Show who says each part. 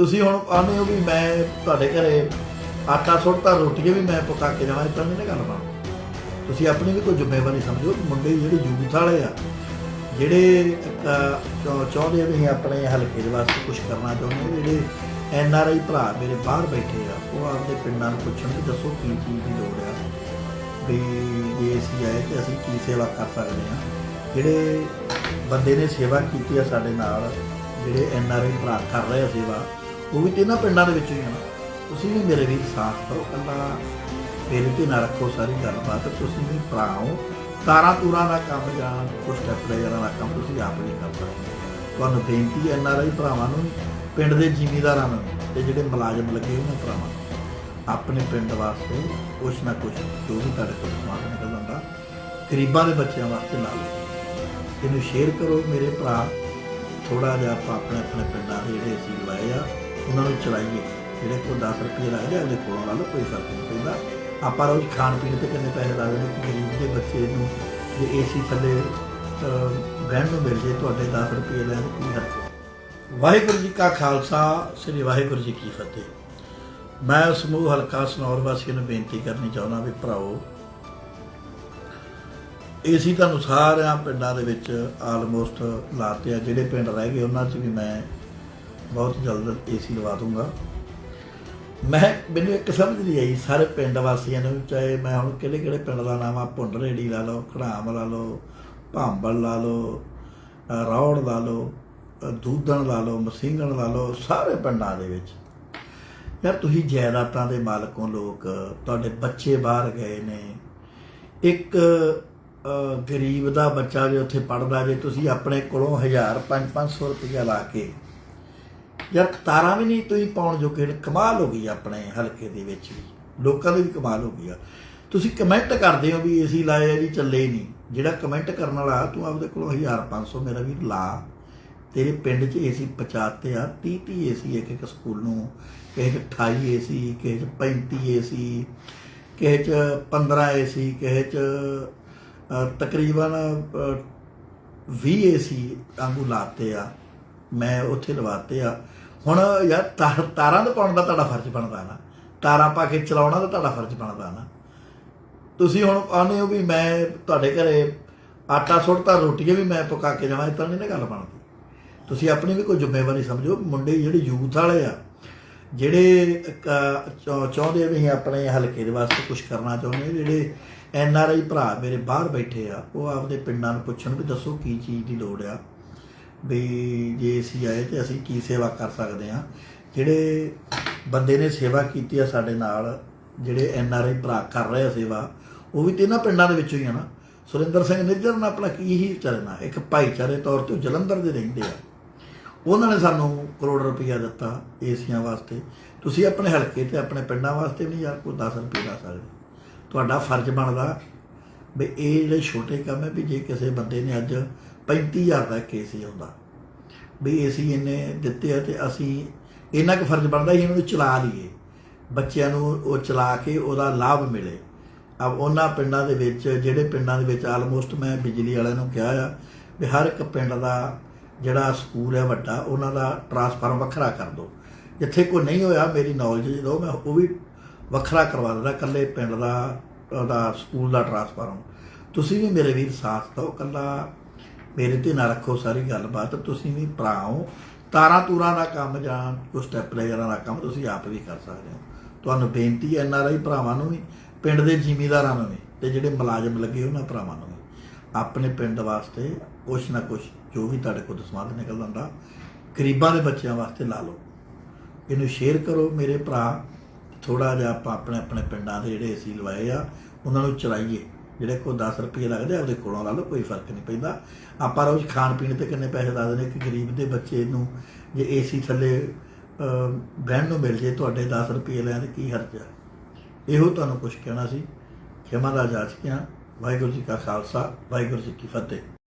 Speaker 1: ਤੁਸੀਂ ਹੁਣ ਆਨੇ ਹੋ ਵੀ ਮੈਂ ਤੁਹਾਡੇ ਘਰੇ ਆਟਾ ਸੁੱਟਤਾ, ਰੋਟੀਆਂ ਵੀ ਮੈਂ ਪਕਾ ਕੇ ਜਾਵਾਂ ਇਦਾਂ ਨਹੀਂ ਨਾ ਗੱਲ ਬਣ ਤੁਸੀਂ ਆਪਣੀ ਵੀ ਕੋਈ ਜ਼ਿੰਮੇਵਾਰੀ ਸਮਝੋ, ਮੁੰਡੇ ਜਿਹੜੇ ਯੂਥ ਵਾਲੇ ਆ, ਜਿਹੜੇ ਚਾਹੁੰਦੇ ਆ ਵੀ ਅਸੀਂ ਆਪਣੇ ਹਲਕੇ ਦੇ ਵਾਸਤੇ ਕੁਝ ਕਰਨਾ ਚਾਹੁੰਦੇ ਜਿਹੜੇ ਐਨ ਆਰ ਆਈ ਭਰਾ ਮੇਰੇ ਬਾਹਰ ਬੈਠੇ ਆ, ਉਹ ਆਪਦੇ ਪਿੰਡਾਂ ਨੂੰ ਪੁੱਛਣ ਵੀ ਦੱਸੋ ਕੀ ਚੀਜ਼ ਦੀ ਲੋੜ ਆ, ਵੀ ਜੇ ਅਸੀਂ ਆਏ ਤੇ ਅਸੀਂ ਕੀ ਸੇਵਾ ਕਰ ਸਕਦੇ ਹਾਂ ਜਿਹੜੇ ਬੰਦੇ ਨੇ ਸੇਵਾ ਕੀਤੀ ਆ ਸਾਡੇ ਨਾਲ, ਜਿਹੜੇ ਐਨ ਆਰ ਆਈ ਭਰਾ ਕਰ ਰਹੇ ਆ ਸੇਵਾ ਉਹ ਵੀ ਤੇ ਇਹਨਾਂ ਪਿੰਡਾਂ ਦੇ ਵਿੱਚ ਹੀ ਆ ਤੁਸੀਂ ਵੀ ਮੇਰੇ ਵੀਰ ਸਾਥ ਕਰੋ ਕੱਲਾ ਮੇਰੇ ਤੇ ਨਾ ਰੱਖੋ ਸਾਰੀ ਗੱਲਬਾਤ, ਤੁਸੀਂ ਵੀ ਭਰਾ ਹੋ। ਤਾਰਾਂ ਤੂਰਾਂ ਦਾ ਕੰਮ ਜਾਂ ਕੁਝ ਸਟੈਪ ਦਾ ਕੰਮ ਤੁਸੀਂ ਆਪ ਨਹੀਂ ਕਰ ਸਕਦੇ। ਤੁਹਾਨੂੰ ਬੇਨਤੀ ਹੈ ਐਨ ਆਰ ਭਰਾਵਾਂ ਨੂੰ, ਪਿੰਡ ਦੇ ਜ਼ਿਮੀਂਦਾਰਾਂ ਨੂੰ ਤੇ ਜਿਹੜੇ ਮੁਲਾਜ਼ਮ ਲੱਗੇ ਉਹਨਾਂ ਭਰਾਵਾਂ ਨੂੰ, ਆਪਣੇ ਪਿੰਡ ਵਾਸਤੇ ਕੁਛ ਨਾ ਕੁਛ, ਜੋ ਵੀ ਤੁਹਾਡੇ ਕੋਲ ਸਮਾਨ ਨਿਕਲ ਜਾਂਦਾ, ਗਰੀਬਾਂ ਦੇ ਬੱਚਿਆਂ ਵਾਸਤੇ ਲਾ ਲਓ। ਇਹਨੂੰ ਸ਼ੇਅਰ ਕਰੋ, ਮੇਰੇ ਭਰਾ ਥੋੜਾ ਜਿਹਾ ਆਪਾਂ ਆਪਣੇ ਆਪਣੇ ਪਿੰਡਾਂ ਦੇ ਜਿਹੜੇ ਅਸੀਂ ਲਵਾਏ ਆ ਉਹਨਾਂ ਨੂੰ ਚਲਾਈਏ। ਜਿਹੜੇ ਕੋਲ 10 ਰੁਪਏ ਲੱਗਦੇ ਆ, ਉਹਦੇ ਕੋਲੋਂ ਲਾ ਲਓ ਕੋਈ ਫ਼ਰਕ ਨਹੀਂ ਪੈਂਦਾ। ਆਪਾਂ ਰੋਜ਼ ਖਾਣ ਪੀਣ ਤੇ ਕਿੰਨੇ ਪੈਸੇ ਲੱਗਦੇ ਨੇ? ਕਿ ਗਰੀਬ ਦੇ ਬੱਚੇ ਨੂੰ ਜੇ ਏਸੀ ਥੱਲੇ ਬਹਿਣ ਨੂੰ ਮਿਲ ਜੇ, ਤੁਹਾਡੇ 10 ਰੁਪਏ ਲੈਣ ਕੀ ਹਰਜ ਵਾਹਿਗੁਰੂ ਜੀ ਕਾ ਖਾਲਸਾ, ਸ੍ਰੀ ਵਾਹਿਗੁਰੂ ਜੀ ਕੀ ਫਤਿਹ। ਮੈਂ ਸਮੂਹ ਹਲਕਾ ਸਨੌਰ ਵਾਸੀਆਂ ਨੂੰ ਬੇਨਤੀ ਕਰਨੀ ਚਾਹੁੰਦਾ ਵੀ ਭਰਾਓ ਏਸੀ ਤੁਹਾਨੂੰ ਸਾਰਿਆਂ ਪਿੰਡਾਂ ਦੇ ਵਿੱਚ ਆਲਮੋਸਟ ਲਾਤੇ ਆ। ਜਿਹੜੇ ਪਿੰਡ ਰਹਿ ਗਏ, ਉਹਨਾਂ 'ਚ ਵੀ ਮੈਂ ਬਹੁਤ ਜਲਦ ਏਸੀ ਲਵਾ ਦੂੰਗਾ। ਮੈਂ ਮੈਨੂੰ ਇੱਕ ਸਮਝ ਨਹੀਂ ਆਈ ਸਾਰੇ ਪਿੰਡ ਵਾਸੀਆਂ ਨੂੰ ਚਾਹੇ ਮੈਂ ਹੁਣ ਕਿਹੜੇ ਕਿਹੜੇ ਪਿੰਡ ਦਾ ਨਾਮ ਆ ਭੁੰਡ ਰੇੜੀ ਲਾ ਲਓ ਖੜਾਮ ਲਾ ਲਓ ਭਾਂਬਲ ਲਾ ਲਓ ਅ, ਰੌੜ ਲਾ ਲਓ ਅ, ਦੂਧਣ ਲਾ ਲਓ ਮਸਿੰਗਣ ਲਾ ਲਓ ਸਾਰੇ ਪਿੰਡਾਂ ਦੇ ਵਿੱਚ। ਯਾਰ ਤੁਸੀਂ ਜਾਇਦਾਦਾਂ ਦੇ ਮਾਲਕ ਹੋ ਲੋਕ ਤੁਹਾਡੇ ਬੱਚੇ ਬਾਹਰ ਗਏ ਨੇ। ਇੱਕ ਗਰੀਬ ਦਾ ਬੱਚਾ ਜੇ ਉੱਥੇ ਪੜਦਾ ਜੇ ਤੁਸੀਂ ਆਪਣੇ ਕੋਲੋਂ 1000 5-500 ਰੁਪਇਆ ਲਾ ਕੇ ਯਾਰ ਤਾਰਾਂ ਵੀ ਨਹੀਂ ਤੁਸੀਂ ਪਾਉਣ ਜੋਗੇ ਕਮਾਲ ਹੋ ਗਈ ਆਪਣੇ ਹਲਕੇ ਦੇ ਵਿੱਚ ਵੀ। ਲੋਕਾਂ ਦੀ ਵੀ ਕਮਾਲ ਹੋ ਗਈ ਆ। ਤੁਸੀਂ ਕਮੈਂਟ ਕਰਦੇ ਹੋ ਵੀ ਏਸੀ ਲਾਇਆ ਜੀ ਚੱਲੇ ਨਹੀਂ। ਜਿਹੜਾ ਕਮੈਂਟ ਕਰਨ ਵਾਲਾ ਤੂੰ ਆਪਦੇ ਕੋਲੋਂ 1500 ਮੇਰਾ ਵੀ ਲਾ। ਤੇਰੇ ਪਿੰਡ 'ਚ ਏਸੀ ਪਹੁੰਚਾਤੇ ਆ 30 30 ਏਸੀ ਇੱਕ ਇੱਕ ਸਕੂਲ ਨੂੰ। ਕਿਸੇ 'ਚ 28 ਏਸੀ ਕਿਸੇ 'ਚ 35 ਏਸੀ ਕਿਸੇ 'ਚ 15 ਏਸੀ ਕਿਸੇ 'ਚ ਤਕਰੀਬਨ ਅ, 20 ਏਸੀ ਵਾਂਗੂ ਲਾਤੇ ਆ। ਮੈਂ ਉੱਥੇ ਲਵਾਤੇ ਆ। ਹੁਣ ਯਾਰ ਤਾਰ- ਤਾਰਾਂ ਦੇ ਪਾਉਣ ਦਾ ਤੁਹਾਡਾ ਫਰਜ਼ ਬਣਦਾ ਨਾ। ਤਾਰਾਂ ਪਾ ਕੇ ਚਲਾਉਣਾ ਤਾਂ ਤੁਹਾਡਾ ਫਰਜ਼ ਬਣਦਾ ਨਾ। ਤੁਸੀਂ ਹੁਣ ਆਨੇ ਹੋ ਵੀ ਮੈਂ ਤੁਹਾਡੇ ਘਰੇ ਆਟਾ ਸੁੱਟਤਾ ਰੋਟੀਆਂ ਵੀ ਮੈਂ ਪਕਾ ਕੇ ਜਾਵਾਂ ਇਦਾਂ ਨਹੀਂ ਨਾ ਗੱਲ ਬਣਦੀ। ਤੁਸੀਂ ਆਪਣੀ ਵੀ ਕੋਈ ਜ਼ਿੰਮੇਵਾਰੀ ਸਮਝੋ ਮੁੰਡੇ ਜਿਹੜੇ ਯੂਥ ਵਾਲੇ ਆ ਜਿਹੜੇ ਅਹ, ਚਾਹੁੰਦੇ ਆ ਵੀ ਅਸੀਂ ਆਪਣੇ ਹਲਕੇ ਦੇ ਵਾਸਤੇ ਕੁਝ ਕਰਨਾ ਚਾਹੁੰਦੇ ਆ ਜਿਹੜੇ ਐਨ ਆਰ ਆਈ ਭਰਾ ਮੇਰੇ ਬਾਹਰ ਬੈਠੇ ਆ ਉਹ ਆਪਦੇ ਪਿੰਡਾਂ ਨੂੰ ਪੁੱਛਣ ਵੀ ਦੱਸੋ ਕੀ ਚੀਜ਼ ਦੀ ਲੋੜ ਆ। ਵੀ ਜੇ ਅਸੀਂ ਆਏ ਤੇ ਅਸੀਂ ਕੀ ਸੇਵਾ ਕਰ ਸਕਦੇ ਆ ਜਿਹੜੇ ਬੰਦੇ ਨੇ ਸੇਵਾ ਕੀਤੀ ਆ ਸਾਡੇ ਨਾਲ, ਜਿਹੜੇ ਐਨ ਆਰ ਆਈ ਭਰਾ ਕਰ ਰਹੇ ਆ ਸੇਵਾ, ਉਹ ਵੀ ਤੇ ਇਹਨਾਂ ਪਿੰਡਾਂ ਦੇ ਵਿੱਚੋਂ ਹੀ ਆ ਨਾ। ਸੁਰਿੰਦਰ ਸਿੰਘ ਨਿੱਜਰ ਨਾਲ ਆਪਣਾ ਕੀ ਹੀ ਚੱਲਣਾ? ਇੱਕ ਭਾਈਚਾਰੇ ਤੌਰ ਤੇ ਉਹ ਜਲੰਧਰ ਦੇ ਰਹਿੰਦੇ ਆ। ਉਹਨਾਂ ਨੇ ਸਾਨੂੰ ਕਰੋੜ ਰੁਪਈਆ ਦਿੱਤਾ ਏਸੀਆਂ ਵਾਸਤੇ। ਤੁਸੀਂ ਆਪਣੇ ਹਲਕੇ ਤੇ ਆਪਣੇ ਪਿੰਡਾਂ ਵਾਸਤੇ ਵੀ ਯਾਰ ਕੋਈ 10 ਰੁਪਏ ਲਾ ਸਕਦੇ ਤੁਹਾਡਾ ਫਰਜ਼ ਬਣਦਾ ਵੀ ਇਹ ਜਿਹੜੇ ਛੋਟੇ ਕੰਮ ਹੈ ਵੀ ਜੇ ਕਿਸੇ ਬੰਦੇ ਨੇ ਅੱਜ 35000 ਦਾ ਕੇਸ ਹੁੰਦਾ। ਵੀ ਅਸੀਂ ਇਹਨੇ ਦਿੱਤੇ ਆ ਤੇ ਅਸੀਂ ਇਹਨਾਂ ਕੁ ਫਰਜ਼ ਬਣਦਾ ਸੀ ਇਹਨਾਂ ਨੂੰ ਚਲਾ ਲਈਏ। ਬੱਚਿਆਂ ਨੂੰ ਉਹ ਚਲਾ ਕੇ ਉਹਦਾ ਲਾਭ ਮਿਲੇ। ਅਬ ਉਹਨਾਂ ਪਿੰਡਾਂ ਦੇ ਵਿੱਚ, ਜਿਹੜੇ ਪਿੰਡਾਂ ਦੇ ਵਿੱਚ ਆਲਮੋਸਟ ਮੈਂ ਬਿਜਲੀ ਵਾਲਿਆਂ ਨੂੰ ਕਿਹਾ ਆ ਵੀ ਹਰ ਇੱਕ ਪਿੰਡ ਦਾ ਜਿਹੜਾ ਸਕੂਲ ਹੈ ਵੱਡਾ, ਉਹਨਾਂ ਦਾ ਟਰਾਂਸਫਾਰਮ ਵੱਖਰਾ ਕਰ ਦਿਓ। ਜਿੱਥੇ ਕੋਈ ਨਹੀਂ ਹੋਇਆ, ਮੇਰੀ ਨੌਲੇਜ ਜਦੋਂ ਮੈਂ ਉਹ ਵੀ ਵੱਖਰਾ ਕਰਵਾ ਦਿੰਦਾ, ਇਕੱਲੇ ਪਿੰਡ ਦਾ, ਉਹਦਾ ਸਕੂਲ ਦਾ ਟਰਾਂਸਫਾਰਮ ਤੁਸੀਂ ਵੀ ਮੇਰੇ ਵੀਰ ਸਾਥ ਦਿਓ ਕੱਲਾ ਮੇਰੇ ਤੇ ਨਾ ਰੱਖੋ ਸਾਰੀ ਗੱਲਬਾਤ, ਤੁਸੀਂ ਵੀ ਭਰਾ ਹੋ। ਤਾਰਾਂ ਤੂਰਾਂ ਦਾ ਕੰਮ ਜਾਂ ਕੁਝ ਸਟੈਪ ਲੈ ਦਾ ਕੰਮ ਤੁਸੀਂ ਆਪ ਵੀ ਕਰ ਸਕਦੇ ਹੋ। ਤੁਹਾਨੂੰ ਬੇਨਤੀ ਹੈ ਐਨ ਭਰਾਵਾਂ ਨੂੰ ਵੀ, ਪਿੰਡ ਦੇ ਜ਼ਿਮੀਂਦਾਰਾਂ ਨੂੰ ਵੀ ਤੇ ਜਿਹੜੇ ਮੁਲਾਜ਼ਮ ਲੱਗੇ ਉਹਨਾਂ ਭਰਾਵਾਂ ਨੂੰ ਵੀ। ਆਪਣੇ ਪਿੰਡ ਵਾਸਤੇ ਕੁਛ ਨਾ ਕੁਛ ਜੋ ਵੀ ਤੁਹਾਡੇ ਕੋਲ ਸਮਾਨ ਨਿਕਲ ਜਾਂਦਾ ਗਰੀਬਾਂ ਦੇ ਬੱਚਿਆਂ ਵਾਸਤੇ ਲਾ ਲਓ। ਇਹਨੂੰ ਸ਼ੇਅਰ ਕਰੋ ਮੇਰੇ ਭਰਾ ਥੋੜਾ ਜਿਹਾ ਆਪਾਂ ਆਪਣੇ ਆਪਣੇ ਪਿੰਡਾਂ ਦੇ ਜਿਹੜੇ ਅਸੀਂ ਲਵਾਏ ਆ, ਉਹਨਾਂ ਨੂੰ ਚਲਾਈਏ। ਜਿਹੜੇ ਕੋ 10 ਰੁਪਏ ਲੱਗਦੇ ਆ, ਉਹਦੇ ਕੋਲੋਂ ਲਾ ਲਓ, ਕੋਈ ਫ਼ਰਕ ਨਹੀਂ ਪੈਂਦਾ। ਆਪਾਂ ਰੋਜ਼ ਖਾਣ ਪੀਣ ਤੇ ਕਿੰਨੇ ਪੈਸੇ ਲੱਗਦੇ ਦਿੰਦੇ ਕਿ ਗਰੀਬ ਦੇ ਬੱਚੇ ਨੂੰ ਜੇ ਏਸੀ ਥੱਲੇ ਬਹਿਣ ਨੂੰ ਮਿਲ ਜੇ, ਤੁਹਾਡੇ 10 ਰੁਪਏ ਲੈਣ ਕੀ ਹਰਜ ਇਹੋ ਤੁਹਾਨੂੰ ਕੁਝ ਕਹਿਣਾ ਸੀ। ਖਿਮਾ ਦਾ ਜਾਚ ਕਿਆ ਵਾਹਿਗੁਰੂ ਜੀ ਕਾ ਖਾਲਸਾ, ਵਾਹਿਗੁਰੂ ਜੀ ਕੀ ਫਤਿਹ।